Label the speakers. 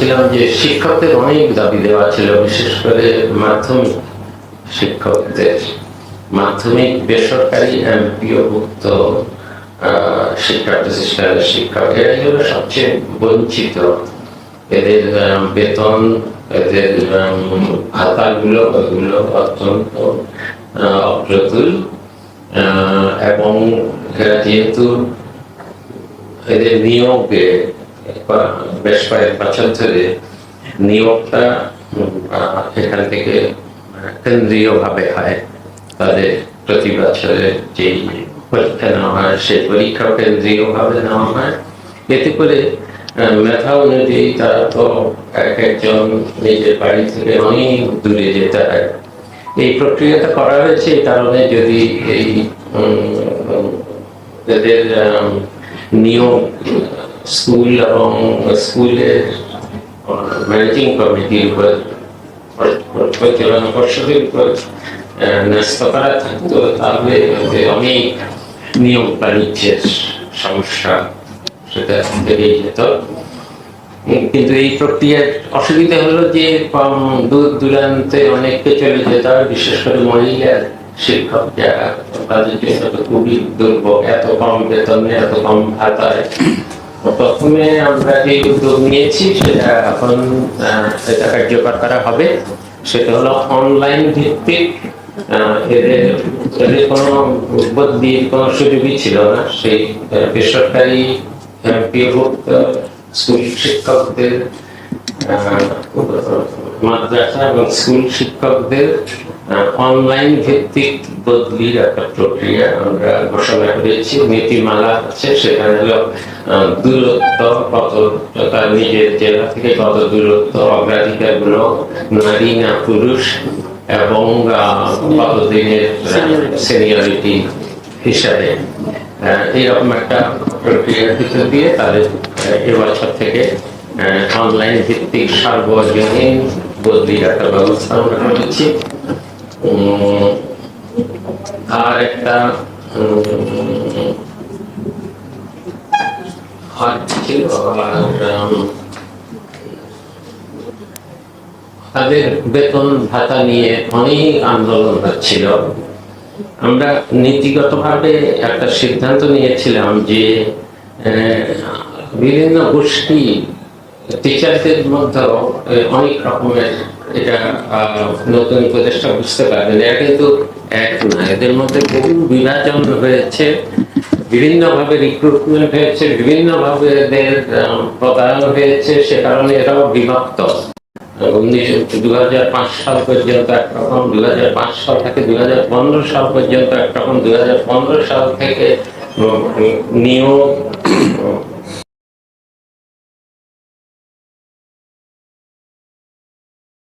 Speaker 1: বলেছিলাম যে শিক্ষকদের অনেক দাবি দেওয়া ছিল, বিশেষ করে মাধ্যমিক শিক্ষকদের। মাধ্যমিক বেসরকারি এমপিওভুক্ত শিক্ষা প্রতিষ্ঠানের শিক্ষক। এরাই হলো সবচেয়ে বঞ্চিত। এদের বেতন, এদের ভাতাগুলো ওগুলো অত্যন্ত অপ্রতুল। এবং এরা যেহেতু এদের নিয়োগে বেশ কয়েক বছর ধরে নিয়োগটা এখান থেকে হয়। তাদের প্রতি বছরে পরীক্ষা নেওয়া হয় নেওয়া হয়। এতে করে মেধা অনুযায়ী তারা তো এক একজন নিজের বাড়ি থেকে অনেক দূরে যেতে হয়। এই প্রক্রিয়াটা করা হয়েছে এই কারণে যদি এই এদের নিয়োগ স্কুল এবং স্কুলের ম্যানেজিং কমিটির উপর পর্ষদের উপর ন্যস্ত করা থাকতো। তাহলে অনেক বাণিজ্যের সমস্যা সেটা বেরিয়ে যেত। কিন্তু এই প্রক্রিয়ার অসুবিধা হলো যে কম দূর দূরান্তে অনেককে চলে যেতে, বিশেষ করে মহিলা শিক্ষক যারা, তাদের জন্য খুবই দুর্ভোগ। এত কম বেতনে, এত কম ভাতায় প্রথমে আমরা যে উদ্যোগ নিয়েছি, সেটা এখন সেটা কার্যকর করা হবে। সেটা হলো অনলাইন ভিত্তিক এদের এদের কোনো বদলির কোনো সুযোগই ছিল না। সেই বেসরকারি এমপিভুক্ত স্কুল শিক্ষকদের মাদ্রাসা এবং স্কুল শিক্ষকদের অনলাইন ভিত্তিক বদলির একটা প্রক্রিয়া আমরা ঘোষণা করেছি। নীতিমালা আছে, সেখানে হলো দূরত্ব কত তার নিজের জেলা থেকে কত দূরত্ব অগ্রাধিকারগুলো নারী না পুরুষ, এবং কতদিনের সিনিয়রিটি হিসাবে। এইরকম একটা প্রক্রিয়ার ভিতর দিয়ে তাদের এবছর থেকে অনলাইন ভিত্তিক সার্বজনীন বদলির একটা ব্যবস্থা আমরা করেছি। আর একটা তাদের বেতন ভাতা নিয়ে অনেক আন্দোলন হচ্ছিল। আমরা নীতিগতভাবে একটা সিদ্ধান্ত নিয়েছিলাম যে বিভিন্ন গোষ্ঠী টিচারদের মধ্যেও অনেক রকমের এটা নতুন উপদেষ্টা বুঝতে পারবেন। এরা কিন্তু এক না এদের মধ্যে বহু বিভাজন হয়েছে বিভিন্নভাবে রিক্রুটমেন্ট হয়েছে বিভিন্নভাবে এদের আহ, পদায়ন হয়েছে সে কারণে এরাও বিভক্ত। দু হাজার পাঁচ সাল পর্যন্ত একরকম দু হাজার পাঁচ সাল থেকে দু হাজার পনেরো সাল পর্যন্ত একরকম দু হাজার পনেরো সাল থেকে নিয়োগ